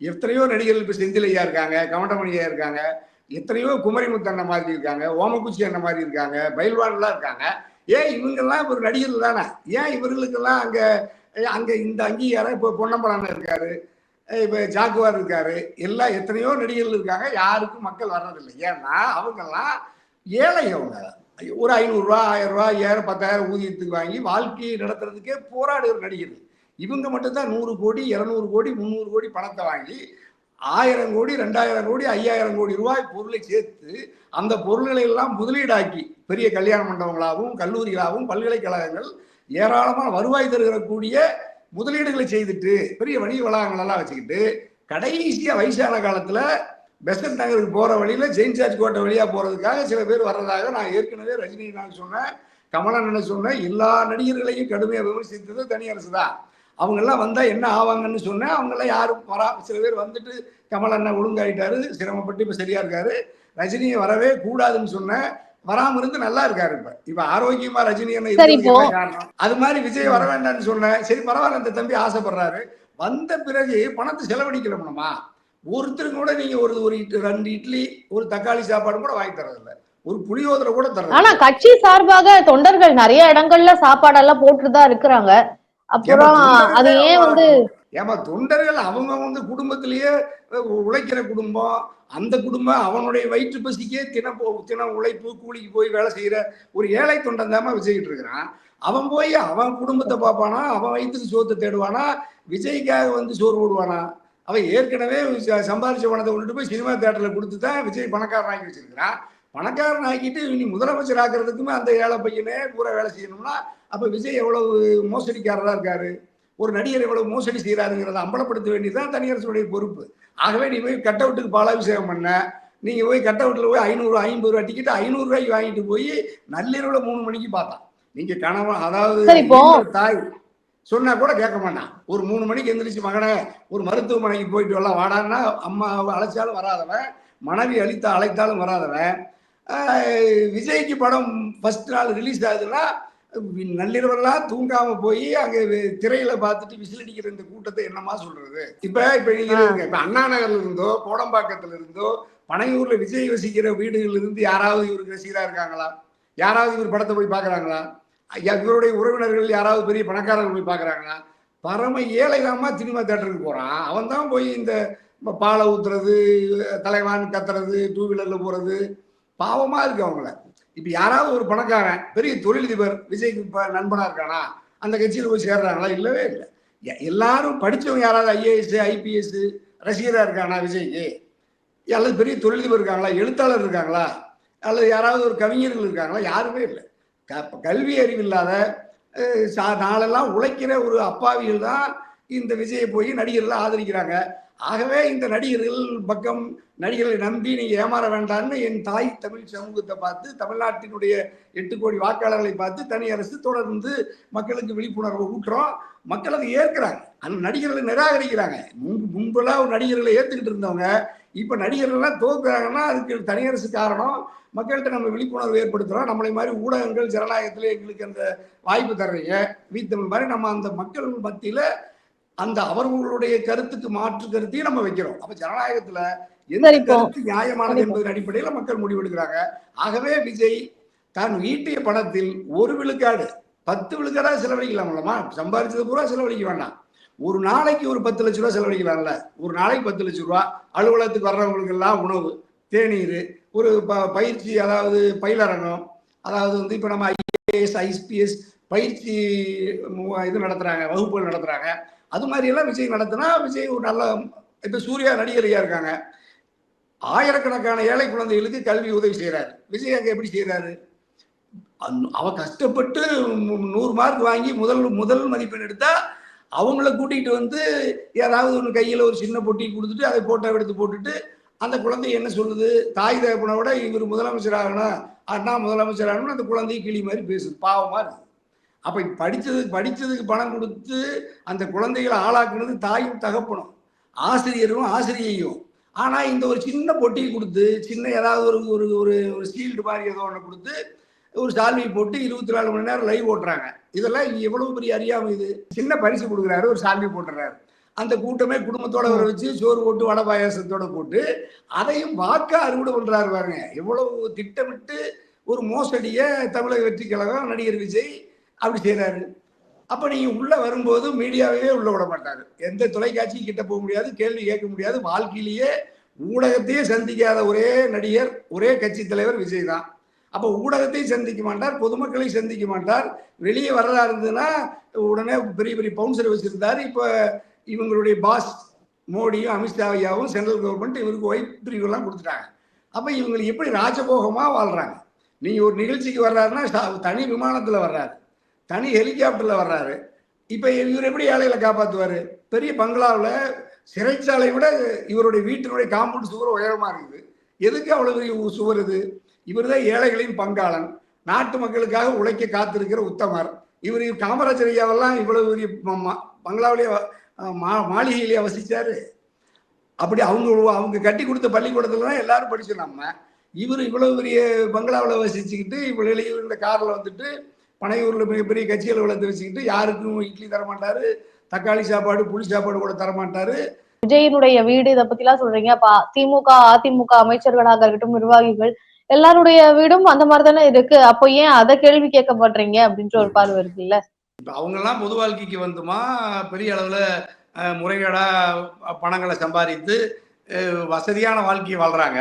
எத்தனையோ நடிகர்கள் இப்ப செந்திலையா இருக்காங்க கவண்டமணியா இருக்காங்க எத்தனையோ குமரிமுத்து அண்ணன் மாதிரி இருக்காங்க ஓமக்குச்சி அண்ணன் மாதிரி இருக்காங்க பயில்வான்லாம் இருக்காங்க. ஏன் இவங்கெல்லாம் ஒரு நடிகர் தானே? ஏன் இவர்களுக்கெல்லாம் அங்க அங்கே அங்க இந்த அங்கீகாரம் இப்போ பொன்னம்பலான இருக்காரு இப்போ இப்ப ஜாக்குவார் இருக்காரு எல்லாம் எத்தனையோ நடிகர்கள் இருக்காங்க யாருக்கும் மக்கள் வர்றதில்லை. ஏன்னா அவங்கெல்லாம் ஏழை அவங்க ஒரு ஐநூறுரூவா ஆயிரம் ரூபா ஐயாயிரம் பத்தாயிரம் ஊதியத்துக்கு வாங்கி வாழ்க்கையை நடத்துறதுக்கே போராடுகிற நடிகர்கள். இவங்க மட்டும்தான் நூறு கோடி இரநூறு கோடி முந்நூறு கோடி பணத்தை வாங்கி ஆயிரம் கோடி ரெண்டாயிரம் கோடி ஐயாயிரம் கோடி ரூபாய் பொருளை சேர்த்து அந்த பொருள்களை எல்லாம் முதலீடாக்கி பெரிய கல்யாண மண்டபங்களாகவும் கல்லூரிகளாகவும் பல்கலைக்கழகங்கள் ஏராளமான வருவாய் தருகிறக்கூடிய முதலீடுகளை செய்துட்டு பெரிய வணிக வளாகங்கள் எல்லாம் வச்சுக்கிட்டு கடைசியாக வயசான காலத்தில் பெசன்ட் நகருக்கு போகிற வழியில் ஜெயின் சார்ஜ் கோட்டை வழியாக போகிறதுக்காக சில பேர் வர்றதாக நான் ஏற்கனவே ரஜினி நான் சொன்னேன் கமலன் சொன்னேன் எல்லா நடிகர்களையும் கடுமையாக விமர்சித்தது தனி அரசு தான் அவங்க எல்லாம் வந்தா என்ன ஆவாங்கன்னு சொன்னேன். அவங்க எல்லாம் யாரும் வரா சில பேர் வந்துட்டு கமல் அண்ணன் ஒழுங்காயிட்டாரு சிரமப்பட்டு இப்ப சரியா இருக்காரு. ரஜினியை வரவே கூடாதுன்னு சொன்னேன். வராம இருந்து நல்லா இருக்காரு இப்ப. இப்ப ஆரோக்கியமா ரஜினி அண்ணன் அது மாதிரி விஜய் வர வேண்டாம்னு சொன்னேன். சரி பரவாயில்ல இந்த தம்பி ஆசைப்படுறாரு. வந்த பிறகு பணத்தை செலவழிக்கணும்மா ஒருத்தருக்கு கூட நீங்க ஒரு ஒரு ரெண்டு இட்லி ஒரு தக்காளி சாப்பாடு கூட வாங்கி தரதில்ல. ஒரு புளியோதரை கூட தரது ஆனா கட்சி சார்பாக தொண்டர்கள் நிறைய இடங்கள்ல சாப்பாடெல்லாம் போட்டுட்டு தான் இருக்கிறாங்க. அப்புறம் அது ஏன் வந்து ஏமா தொண்டர்கள் அவங்க வந்து குடும்பத்திலேயே உழைக்கிற குடும்பம். அந்த குடும்பம் அவனுடைய வயிற்று பசிக்கே தினம் போ தினம் உழைப்பு கூலிக்கு போய் வேலை செய்யற ஒரு ஏழை தொண்டன் தாம விஜய்கிட்டு இருக்கிறான். அவன் போய் அவன் குடும்பத்தை பார்ப்பானா அவன் வயிற்றுக்கு சோத்தை தேடுவானா விஜய்க்காக வந்து சோறு போடுவானா? அவன் ஏற்கனவே சம்பாதிச்ச பணத்தை கொண்டுட்டு போய் சினிமா தேட்டரில் கொடுத்து தான் விஜய் பணக்காரன் ஆக்கி வச்சிருக்கிறான். பணக்காரன் ஆக்கிட்டு இனி முதலமைச்சர் ஆக்குறதுக்குமே அந்த ஏழை பையனே பூரா வேலை செய்யணும்னா அப்ப விஜய் எவ்வளவு மோசடிக்காரரா இருக்காரு? ஒரு நடிகர் எவ்வளவு மோசடி செய்யறாருங்கிறத அம்பலப்படுத்த வேண்டியதுதான் தனியரசுடைய பொறுப்பு. ஆகவே நீ போய் கட் அவுட்டுக்கு பாலாபிஷேகம் பண்ண. நீங்க போய் கட் அவுட்ல போய் ஐநூறு ஐம்பது ரூபா டிக்கெட் ஐநூறு ரூபாய்க்கு வாங்கிட்டு போய் நள்ளிரவுல மூணு மணிக்கு பார்த்தான். நீங்க கணவன் அதாவது தாய் சொன்னா கூட கேட்க மாட்டான். ஒரு மூணு மணிக்கு எந்திரிச்சு மகனே ஒரு மருத்துவமனைக்கு போயிட்டு வரலாம் வாடான்னா அம்மா அழைச்சாலும் வராதவன் மனைவி அழித்தா அழைத்தாலும் வராதவன் விஜய்க்கு படம் ஃபர்ஸ்ட் நாள் ரிலீஸ் ஆகுதுன்னா நள்ளிரவெல்லாம் தூங்காம போய் அங்க திரையில பார்த்துட்டு விசில் அடிக்கிற இந்த கூட்டத்தை என்னமா சொல்றது? இப்ப இப்ப நீங்க இருங்க. இப்ப அண்ணா நகர்ல இருந்தோ கோடம்பாக்கத்துல இருந்தோ பனையூர்ல விஜய் வசிக்கிற வீடுகள்ல இருந்து யாராவது இவருக்கு ரசிகரா இருக்காங்களா? யாராவது இவர் படத்தை போய் பாக்குறாங்களா இவருடைய உறவினர்கள் யாராவது பெரிய பணக்காரர்கள் போய் பாக்குறாங்களா பரம ஏழைலாமா சினிமா தேட்டருக்கு போறான். அவன் தான் போய் இந்த பாலை ஊத்துறது தலைவான் கத்துறது டூ வீலர்ல போறது. பாவமா இருக்கு அவங்கள. இப்ப யாராவது ஒரு பணக்காரன் பெரிய தொழிலதிபர் விஜய்க்கு இப்போ நண்பனா இருக்கானா? அந்த கட்சியில் போய் சேர்றாங்களா? இல்லவே இல்லை. எ- எல்லாரும் படிச்சவங்க யாராவது ஐஏஎஸ் ஐபிஎஸ் ரசிகராக இருக்கானா விஜய்க்கு? அல்லது பெரிய தொழிலதிபர் இருக்காங்களா? எழுத்தாளர் இருக்காங்களா? அல்லது யாராவது ஒரு கவிஞர்கள் இருக்காங்களா? யாருமே இல்லை. க- கல்வி அறிவு இல்லாத சா- நாளெல்லாம் உழைக்கிற ஒரு அப்பாவிகள் தான் இந்த விஜயை போய் நடிகர்கள் ஆதரிக்கிறாங்க. ஆகவே இந்த நடிகர்கள் பக்கம் நடிகர்களை நம்பி நீங்க ஏமாற வேண்டாம்னு என் தாய் தமிழ் சமூகத்தை பார்த்து தமிழ்நாட்டினுடைய எட்டு கோடி வாக்காளர்களை பார்த்து தனி அரசு தொடர்ந்து மக்களுக்கு விழிப்புணர்வு ஊட்டுறோம். மக்கள் அதை ஏற்கிறாங்க. அந்த நடிகர்களை நிராகரிக்கிறாங்க. முன்பு முன்பெல்லாம் ஒரு நடிகர்களை ஏத்துக்கிட்டு இருந்தவங்க இப்ப நடிகர்கள்லாம் தோக்குறாங்கன்னா அதுக்கு தனி அரசு காரணம். மக்கள்கிட்ட நம்ம விழிப்புணர்வு ஏற்படுத்துறோம். நம்மளை மாதிரி ஊடகங்கள் ஜனநாயகத்துல எங்களுக்கு அந்த வாய்ப்பு தர்றீங்க. வீத்தமிழ் மாதிரி நம்ம அந்த மக்கள் மத்தியில அந்த அவர்களுடைய கருத்துக்கு மாற்று கருத்தையும் நம்ம வைக்கிறோம். அப்ப ஜனநாயகத்துல எந்த கருத்து நியாயமானது என்பதன் அடிப்படையில் மக்கள் முடிவெடுக்கிறாங்க. ஆகவே விஜய் தான் ஈட்டிய பணத்தில் ஒரு விழுக்காடு பத்து விழுக்காடா செலவழிக்கலாம்லமா சம்பாதிச்சது பூரா செலவழிக்க வேண்டாம். ஒரு நாளைக்கு ஒரு பத்து லட்ச ரூபா செலவழிக்கலாம்ல. ஒரு நாளைக்கு பத்து லட்ச ரூபா. அலுவலகத்துக்கு வர்றவங்களுக்கு எல்லாம் உணவு தேநீர் ஒரு ப- பயிற்சி அதாவது பயிலரங்கம் அதாவது வந்து இப்போ நம்ம ஐஏஎஸ் ஐபிஎஸ் பயிற்சி மு- இது நடத்துறாங்க வகுப்புகள் நடத்துறாங்க. அது மாதிரியெல்லாம் விஜய் நடத்தினா விஜய் ஒரு நல்ல இப்போ சூர்யா நடிகரையாக இருக்காங்க. ஆயிரக்கணக்கான ஏழை குழந்தைகளுக்கு கல்வி உதவி செய்கிறாரு விஜய் எப்படி செய்கிறாரு அவ கஷ்டப்பட்டு நூறு மார்க் வாங்கி முதல் முதல் மதிப்பெண் எடுத்தா அவங்கள கூட்டிகிட்டு வந்து ஏதாவது ஒன்று கையில் ஒரு சின்ன பொட்டி கொடுத்துட்டு அதை போட்டோ எடுத்து போட்டுட்டு அந்த குழந்தை என்ன சொல்லுது? தாய் தகப்பனை விட இவர் முதலமைச்சர் ஆகணும் அண்ணா முதலமைச்சர் ஆகணும்னு அந்த குழந்தைய கிளி மாதிரி பேசுது. பாவமாக இருக்குது அப்ப படிச்சதுக்கு படிச்சதுக்கு பணம் கொடுத்து அந்த குழந்தைகளை ஆளாக்குனது தாயும் தகப்பனும். ஆசிரியரும் ஆசிரியையும். ஆனா இந்த ஒரு சின்ன பொட்டியை கொடுத்து சின்ன ஏதாவது ஒரு ஒரு ஒரு ஒரு ஸ்டீல்டு மாதிரி ஏதோ ஒன்று கொடுத்து ஒரு சால்வி போட்டு இருபத்தி நாலு மணி நேரம் லைவ் ஓட்டுறாங்க. இதெல்லாம் எவ்வளவு பெரிய அறியாமை இது. சின்ன பரிசு கொடுக்குறாரு ஒரு சால்வி போட்டுறாரு. அந்த கூட்டமே குடும்பத்தோட வர வச்சு சோறு போட்டு வடை பாயாசத்தோட போட்டு அதையும் வாக்கா அறுவடை பண்றாரு பாருங்க. எவ்வளவு திட்டமிட்டு ஒரு மோசடிய தமிழக வெற்றி கழகம் நடிகர் விஜய் அப்படி செய்கிறாரு அப்போ நீங்கள் உள்ளே வரும்போது மீடியாவே உள்ளே விட மாட்டார். எந்த தொலைக்காட்சியும் கிட்ட போக முடியாது கேள்வி கேட்க முடியாது. வாழ்க்கையிலேயே ஊடகத்தையே சந்திக்காத ஒரே நடிகர் ஒரே கட்சி தலைவர் விஜய் தான். அப்போ ஊடகத்தையும் சந்திக்க மாட்டார் பொதுமக்களை சந்திக்க மாட்டார். வெளியே வர்றதா இருந்ததுன்னா உடனே பெரிய பெரிய பவுன்சர் வச்சுருந்தார். இப்போ இவங்களுடைய பாஸ் மோடியும் அமித்ஷா ஐயாவும் சென்ட்ரல் கவர்மெண்ட் இவருக்கு ஒயிட் பிரிவுலாம் கொடுத்துட்டாங்க. அப்போ இவங்களுக்கு எப்படி ராஜபோகமாக வாழ்கிறாங்க நீங்கள் ஒரு நிகழ்ச்சிக்கு வர்றாருன்னா தனி விமானத்தில் வர்றாரு. தனி ஹெலிகாப்டர்ல வர்றாரு. இப்ப இவர் எப்படி ஏழைகளை காப்பாத்துவாரு? பெரிய பங்களாவில் சிறைச்சாலை விட இவருடைய வீட்டினுடைய காம்பவுண்ட் சுவர் உயரமா இருக்குது. எதுக்கு அவ்வளவு பெரிய சுவர் இது? இவர் தான் ஏழைகளின் பங்காளன். நாட்டு மக்களுக்காக உழைக்க காத்திருக்கிற உத்தமர். இவர் காமராஜர் ஐயாவெல்லாம் இவ்வளவு பெரிய பங்களாவிலேயே மா- மாளிகையிலேயே வசிச்சாரு. அப்படி அவங்க அவங்க கட்டி கொடுத்த பள்ளிக்கூடத்துல தான் எல்லாரும் படிச்சோம் நம்ம. இவர் இவ்வளவு பெரிய பங்களாவில் வசிச்சுக்கிட்டு இவ்வளோ இளைய காரில் வந்துட்டு பனையூர்ல மிகப்பெரிய கட்சிகளை வளர்த்து வச்சுக்கிட்டு யாருக்கும் இட்லி தர மாட்டாரு தக்காளி சாப்பாடு புளி சாப்பாடு கூட தர மாட்டாரு விஜயனுடைய வீடு இத பத்தி எல்லாம் சொல்றீங்க திமுக அதிமுக அமைச்சர்களாக இருக்கட்டும் நிர்வாகிகள் எல்லாருடைய வீடும் அந்த மாதிரி தானே இருக்கு. அப்போ ஏன் அதை கேள்வி கேட்க மாட்டீங்க அப்படின்ற ஒரு பார்வை இருக்குல்ல? இப்போ அவங்கெல்லாம் பொது வாழ்க்கைக்கு வந்துமா பெரிய அளவில் முறைகேடா பணங்களை சம்பாதித்து வசதியான வாழ்க்கையை வாழ்றாங்க.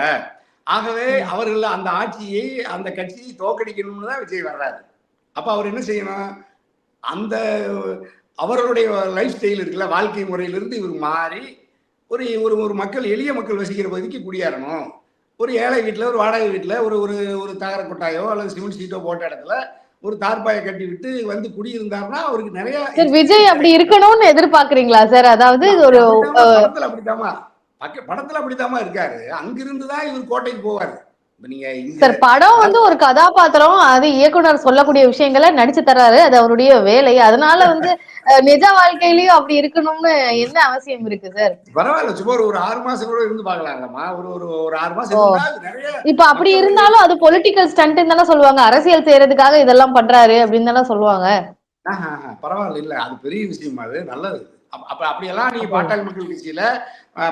ஆகவே அவர்கள் அந்த ஆட்சியை அந்த கட்சியை தோக்கடிக்கணும்னு தான் விஜய் வர்றாரு. அப்போ அவர் என்ன செய்யணும்? அந்த அவர்களுடைய லைஃப் ஸ்டைல் இருக்குல்ல வாழ்க்கை முறையிலிருந்து இவர் மாறி ஒரு ஒரு ஒரு மக்கள் எளிய மக்கள் வசிக்கிற பகுதிக்கு குடியேறணும். ஒரு ஏழை வீட்டில் ஒரு வாடகை வீட்டில் ஒரு ஒரு ஒரு தகர கொட்டாயோ அல்லது சிமெண்ட் சீட்டோ போட்ட இடத்துல ஒரு தார்பாயை கட்டி விட்டு வந்து குடியிருந்தாருன்னா அவருக்கு நிறைய சார் விஜய் அப்படி இருக்கணும்னு எதிர்பார்க்கறீங்களா சார்? அதாவது ஒரு படத்துல அப்படித்தாமா பக்க- படத்துல அப்படித்தாமா இருக்காரு. அங்கிருந்து தான் இவர் கோட்டைக்கு போவாரு. சார் படம் வந்து ஒரு கதாபாத்திரம் அது இயக்குனர் சொல்லக்கூடிய விஷயங்களை நடிச்சு தர்றாரு. அது அவருடைய வேலை. அதனால வந்து நிஜ வாழ்க்கையிலயும் அப்படி இருக்கணும்னு என்ன அவசியம் இருக்கு சார்? பரவாயில்ல. சும்மா ஒரு ஆறு மாசம் கூட இருந்து பார்க்கலாம்லம்மா ஒரு ஒரு ஒரு ஆறு மாசம் இப்ப அப்படி இருந்தாலும் அது பொலிட்டிக்கல் ஸ்டண்ட் தானே சொல்லுவாங்க. அரசியல் செய்யறதுக்காக இதெல்லாம் பண்றாரு அப்படின்னு தானே சொல்லுவாங்க. பரவாயில்ல. இல்ல அது பெரிய விஷயம் அது. நல்லது. அப்ப அப்ப அப்படியெல்லாம் அப்போ- பாட்டாளி மக்கள் கட்சியில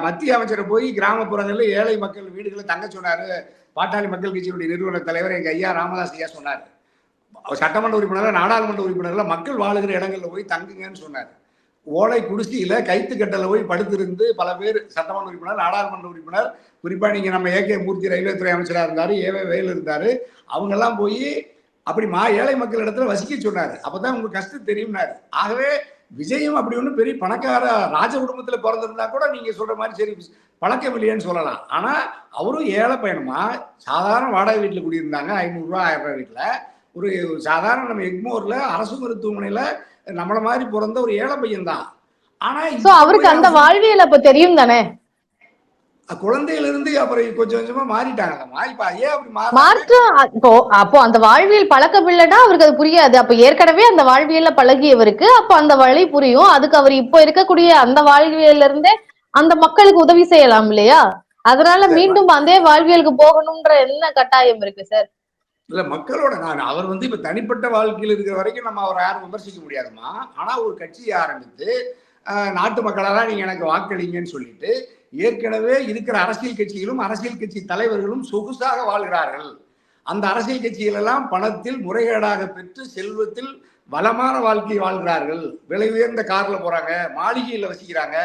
மத்திய அமைச்சரை போய் கிராமப்புறங்கள்ல ஏழை மக்கள் வீடுகளை தங்க சொன்னாரு. பாட்டாளி மக்கள் கட்சியினுடைய நிறுவன தலைவர் எங்க ஐயா ராமதாஸ் ஐயா சொன்னாரு. சட்டமன்ற உறுப்பினர் நாடாளுமன்ற உறுப்பினர்ல மக்கள் வாழுகிற இடங்கள்ல போய் தங்குங்கன்னு சொன்னார். ஓலை குடிசையில கைத்து கட்டல போய் படுத்திருந்து பல பேர் சட்டமன்ற உறுப்பினர் நாடாளுமன்ற உறுப்பினர் குறிப்பா நீங்க நம்ம ஏ கே மூர்த்தி ரயில்வே துறை அமைச்சரா இருந்தாரு ஏவே வேல் இருந்தாரு. அவங்க எல்லாம் போய் அப்படி மா ஏழை மக்கள் இடத்துல வசிக்க சொன்னாரு. அப்பதான் உங்களுக்கு கஷ்டம் தெரியும்னாரு. ஆகவே விஜயும் அப்படி ஒன்றும் பெரிய பணக்கார ராஜ குடும்பத்துல பிறந்திருந்தா கூட நீங்க சொல்ற மாதிரி சரி பழக்கம் இல்லையேன்னு சொல்லலாம். ஆனா அவரும் ஏழை பையனுமா? சாதாரண வாடகை வீட்டுல குடியிருந்தாங்க ஐநூறு ரூபாய் ஆயிரம் ரூபாய் வீட்டுல. ஒரு சாதாரண நம்ம எக்மோர்ல அரசு மருத்துவமனையில நம்மள மாதிரி பிறந்த ஒரு ஏழை பையன் தான் ஆனா சோ இப்ப அவருக்கு அந்த வாழ்வியல் அப்ப தெரியும் தானே? குழந்தையில இருந்து அப்புறம் கொஞ்சம் கொஞ்சமா மாறிட்டாங்கம்மா இப்ப ஏன் அப்படி மாற மாற்றம் இப்போ அப்போ அந்த வாழ்வியல் பழக்கம் இல்லைன்னா அவருக்கு அது புரியாது. அப்ப ஏற்கனவே அந்த வாழ்வியல்ல பழகியவருக்கு அப்ப அந்த வழி புரியும். அதுக்கு அவர் இப்போ இருக்கக்கூடிய அந்த வாழ்வியல்ல இருந்தே அந்த மக்களுக்கு உதவி செய்யலாம் இல்லையா? அதனால மீண்டும் அதே வாழ்வியலுக்கு போகணும்ன்ற என்ன கட்டாயம் இருக்கு சார்? இல்ல மக்களோட நான் அவர் வந்து இப்ப தனிப்பட்ட வாழ்க்கையில் இருக்கிற வரைக்கும் நம்ம அவரை யாரும் விமர்சிக்க முடியாதுமா ஆனா ஒரு கட்சியை ஆரம்பித்து நாட்டு மக்களெல்லாம் நீங்க எனக்கு வாக்களிங்கன்னு சொல்லிட்டு ஏற்கனவே இருக்கிற அரசியல் கட்சிகளும் அரசியல் கட்சி தலைவர்களும் சொகுசாக வாழ்கிறார்கள். அந்த அரசியல் கட்சிகளெல்லாம் பணத்தில் முறைகேடாக பெற்று செல்வத்தில் வளமான வாழ்க்கை வாழ்கிறார்கள். விலை உயர்ந்த காரில் போகிறாங்க மாளிகையில் வசிக்கிறாங்க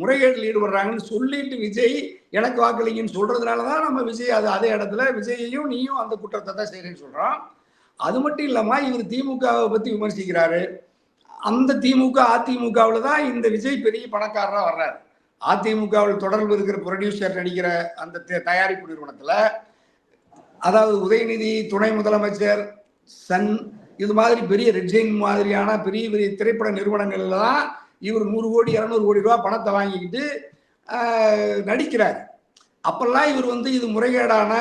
முறைகேட்டில் ஈடுபடுறாங்கன்னு சொல்லிட்டு விஜய் எனக்கு வாக்களிங்கன்னு சொல்கிறதுனால தான் நம்ம விஜய் அது அதே இடத்துல விஜயையும் நீயும் அந்த குற்றத்தை தான் செய்கிறேன்னு சொல்கிறோம் அது மட்டும் இல்லாமல் இவர் திமுகவை பற்றி விமர்சிக்கிறாரு. அந்த திமுக அதிமுகவில் தான் இந்த விஜய் பெரிய பணக்காரராக வர்றாரு. அதிமுகவில் தொடர்பு இருக்கிற ப்ரொடியூசர் நடிக்கிற அந்த த- தயாரிப்பு நிறுவனத்தில் அதாவது உதயநிதி துணை முதலமைச்சர் சன் இது மாதிரி பெரிய ரெட்ஜைன் மாதிரியான பெரிய பெரிய திரைப்பட நிறுவனங்கள்ல தான் இவர் நூறு கோடி இரநூறு கோடி ரூபா பணத்தை வாங்கிக்கிட்டு நடிக்கிறார். அப்பெல்லாம் இவர் வந்து இது முறைகேடான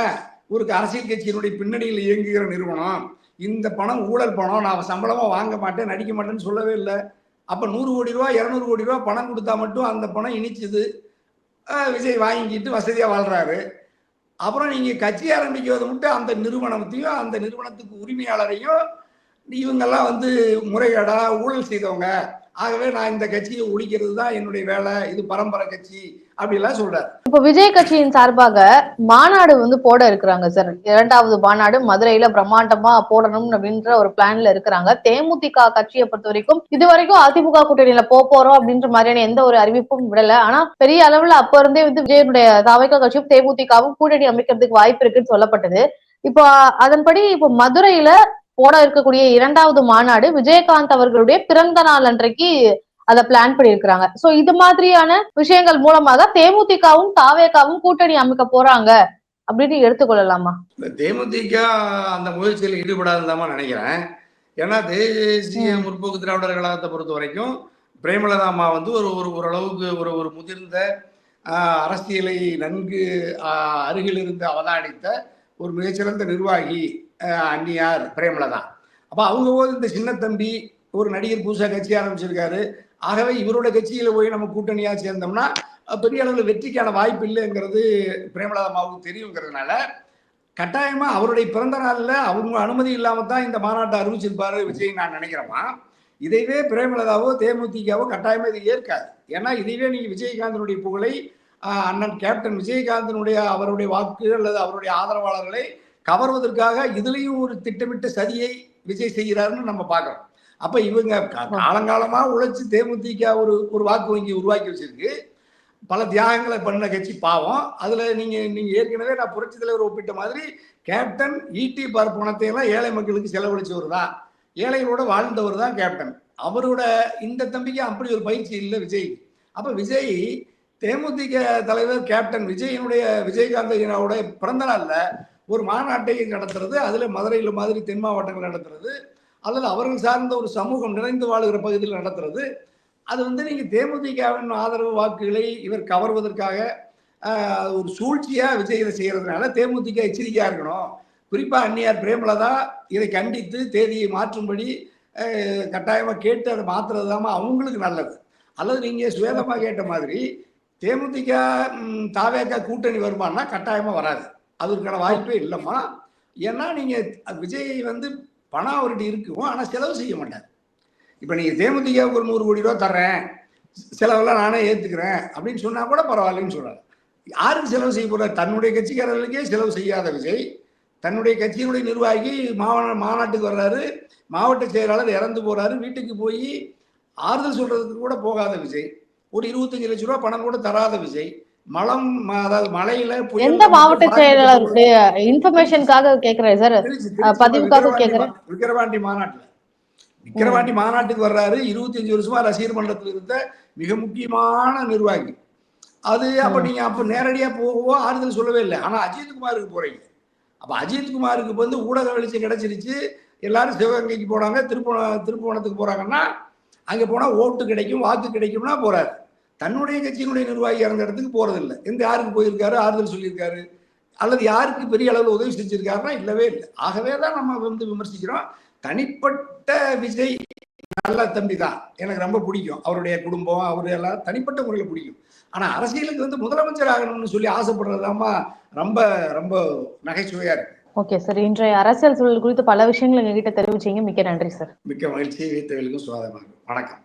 ஒரு அரசியல் கட்சியினுடைய பின்னணியில் இயங்குகிற நிறுவனம். இந்த பணம் ஊழல் பணம். நான் சம்பளமாக வாங்க மாட்டேன் நடிக்க மாட்டேன்னு சொல்லவே இல்லை. அப்போ நூறு கோடி ரூபா இரநூறு கோடி ரூபா பணம் கொடுத்தா மட்டும் அந்த பணம் இனிச்சுது. விஜய் வாங்கிக்கிட்டு வசதியாக வாழ்கிறாரு அப்புறம் நீங்கள் கட்சி ஆரம்பிக்கிறது மட்டும் அந்த நிறுவனத்தையும் அந்த நிறுவனத்துக்கு உரிமையாளரையும் இவங்கெல்லாம் வந்து முறைகேடாக ஊழல் செய்தவங்க. ஆகவே நான் இந்த கட்சியை ஒழிக்கிறது தான் என்னுடைய வேலை இது பரம்பரை கட்சி அப்படிலாம் சொல்றாரு. இப்போ விஜய் கட்சியின் சார்பாக மாநாடு வந்து போட இருக்கிறாங்க சார். இரண்டாவது மாநாடு மதுரையில பிரம்மாண்டமா போடணும் அப்படின்ற ஒரு பிளான்ல இருக்கிறாங்க. தேமுதிக கட்சியை பொறுத்த வரைக்கும் இது வரைக்கும் அதிமுக கூட்டணியில போக போறோம் அப்படின்ற மாதிரியான எந்த ஒரு அறிவிப்பும் விடல. ஆனா பெரிய அளவுல அப்ப இருந்தே வந்து விஜயனுடைய தவைக்க கட்சியும் தேமுதிகவும் கூட்டணி அமைக்கிறதுக்கு வாய்ப்பு இருக்குன்னு சொல்லப்பட்டது. இப்போ அதன்படி இப்போ மதுரையில போட இருக்கக்கூடிய இரண்டாவது மாநாடு விஜயகாந்த் அவர்களுடைய பிறந்த நாள் அன்றைக்கு அதை பிளான் பண்ணியிருக்கிறாங்க. சோ இது மாதிரியான விஷயங்கள் மூலமாக தேமுதிகவும் தாவேகாவும் கூட்டணி அமைக்க போறாங்க அப்படின்னு எடுத்துக்கொள்ளலாமா? இந்த தேமுதிக அந்த முயற்சியில் ஈடுபடாதுதான் நினைக்கிறேன். ஏன்னா தேசிய முற்போக்கு திராவிடர் கழகத்தை பொறுத்த வரைக்கும் பிரேமலதா அம்மா வந்து ஒரு ஒரு ஓரளவுக்கு ஒரு ஒரு முதிர்ந்த அரசியலை நன்கு அருகில் இருந்து அவதானித்த ஒரு மிகச்சிறந்த நிர்வாகி. அன்னியார் பிரேமலதா. அப்போ அவங்க போது இந்த சின்ன தம்பி ஒரு நடிகர் புதுசாக கட்சி ஆரம்பிச்சிருக்காரு. ஆகவே இவரோட கட்சியில் போய் நம்ம கூட்டணியாக சேர்ந்தோம்னா பெரிய அளவில் வெற்றிக்கான வாய்ப்பு இல்லைங்கிறது பிரேமலதா மாவுக்கு தெரியுங்கிறதுனால கட்டாயமாக அவருடைய பிறந்த நாளில் அவங்க அனுமதி இல்லாமல் தான் இந்த மாநாட்டை அறிவிச்சிருப்பாரு விஜய் நான் நினைக்கிறேமா இதைவே பிரேமலதாவோ தேமுதிகவோ கட்டாயமாக இது ஏற்காது. ஏன்னா இதைவே நீங்கள் விஜயகாந்தனுடைய புகழை அண்ணன் கேப்டன் விஜயகாந்தனுடைய அவருடைய வாக்கு அல்லது அவருடைய ஆதரவாளர்களை கவர்வதற்காக இதுலயும் ஒரு திட்டமிட்ட சதியை விஜய் செய்கிறாருன்னு நம்ம பார்க்கிறோம். அப்ப இவங்க கா- காலங்காலமா உழைச்சு தேமுதிக ஒரு ஒரு வாக்கு வங்கி உருவாக்கி வச்சிருக்கு. பல தியாகங்களை பண்ண கட்சி பாவம். அதுல நீங்க நீங்க ஏற்கனவே நான் புரட்சி தலைவர் ஒப்பிட்ட மாதிரி கேப்டன் ஈட்டி பார்ப்பனத்தை எல்லாம் ஏழை மக்களுக்கு செலவழிச்சவர் தான். ஏழைகளோட வாழ்ந்தவர் தான் கேப்டன். அவரோட இந்த தம்பிக்கு அப்படி ஒரு பயிற்சி இல்லை விஜய். அப்ப விஜய் தேமுதிக தலைவர் கேப்டன் விஜயனுடைய விஜயகாந்த் பிறந்த நாள்ல ஒரு மாநாட்டையும் நடத்துறது அதில் மதுரையில் மாதிரி தென் மாவட்டங்கள் நடத்துறது அல்லது அவர்கள் சார்ந்த ஒரு சமூகம் நிறைந்து வாழுகிற பகுதியில் நடத்துறது. அது வந்து நீங்கள் தேமுதிகவின் ஆதரவு வாக்குகளை இவர் கவர்வதற்காக ஒரு சூழ்ச்சியாக விஜய் இதை செய்கிறதுனால தேமுதிக எச்சரிக்கையாக இருக்கணும். குறிப்பாக அந்நியார் பிரேமலதா இதை கண்டித்து தேதியை மாற்றும்படி கட்டாயமாக கேட்டு அதை மாத்துறது அவங்களுக்கு நல்லது. அல்லது நீங்கள் சுவேதமாக கேட்ட மாதிரி தேமுதிக தாவேக்கா கூட்டணி வருமானா கட்டாயமாக வராது. அதற்கான வாய்ப்பே இல்லைம்மா. ஏன்னா நீங்கள் விஜய் வந்து பணம் அவர்கிட்ட இருக்கும் ஆனால் செலவு செய்ய மாட்டார். இப்போ நீங்கள் தேமுதிக ஒரு நூறு கோடி ரூபா தர்றேன் செலவெல்லாம் நானே ஏற்றுக்கிறேன் அப்படின்னு சொன்னால் கூட பரவாயில்லன்னு சொல்கிறார் யாருக்கு செலவு செய்ய போகிறார் தன்னுடைய கட்சிக்காரர்களுக்கே செலவு செய்யாத விஜய். தன்னுடைய கட்சியினுடைய நிர்வாகி மாவட்ட மாநாட்டுக்கு வர்றாரு மாவட்ட செயலாளர் இறந்து போகிறாரு வீட்டுக்கு போய் ஆறுதல் சொல்கிறதுக்கு கூட போகாத விஜய். ஒரு இருபத்தஞ்சி லட்ச ரூபா பணம் கூட தராத விஜய். மலம் அதாவது மழையில புயல்ல எந்த மாவட்ட செயலாளருடைய இன்ஃபர்மேஷனுக்காக கேக்குறேன் சார்? பதிவுக்காக கேக்குறேன். விக்கிரவாண்டி மாநாட்டுல. விக்கிரவாண்டி மாநாட்டுக்கு வர்றாரு. இருபத்தஞ்சு வருஷமா ரசிகர் மன்றத்தில் இருந்த மிக முக்கியமான நிர்வாகி. அது அப்ப நீங்க அப்ப நேரடியா போகவோ ஆறுதல் சொல்லவே இல்லை. ஆனா அஜித்குமாருக்கு போறீங்க. அப்ப அஜித்குமாருக்கு வந்து ஊடக வெளிச்சம் கிடைச்சிருச்சு. எல்லாரும் சிவகங்கைக்கு போனாங்க. திருப்போணம் திருப்போணத்துக்கு போறாங்கன்னா அங்க போனா ஓட்டு கிடைக்கும் வாக்கு கிடைக்கும்னா போறாரு. தன்னுடைய கட்சியினுடைய நிர்வாகி இறந்த இடத்துக்கு போறதில்லை. எந்த யாருக்கு போயிருக்காரு? ஆறுதல் சொல்லியிருக்காரு. அல்லது யாருக்கு பெரிய அளவில் உதவி செஞ்சிருக்காருன்னா இல்லவே இல்லை. ஆகவே தான் நம்ம வந்து விமர்சிக்கிறோம். தனிப்பட்ட விஜய் நல்ல தம்பி தான். எனக்கு ரொம்ப பிடிக்கும். அவருடைய குடும்பம் அவரு எல்லாம் தனிப்பட்ட முறையில் பிடிக்கும். ஆனா அரசியலுக்கு வந்து முதலமைச்சர் ஆகணும்னு சொல்லி ஆசைப்படுறதாமா ரொம்ப ரொம்ப நகைச்சுவையா இருக்கு. Okay sir. இன்றைய அரசியல் சூழல் குறித்து பல விஷயங்கள் எங்ககிட்ட தெரிவிச்சீங்க. மிக்க நன்றி சார். மிக்க மகிழ்ச்சி. வீத்தவர்களுக்கும் சுவாதமாக வணக்கம்.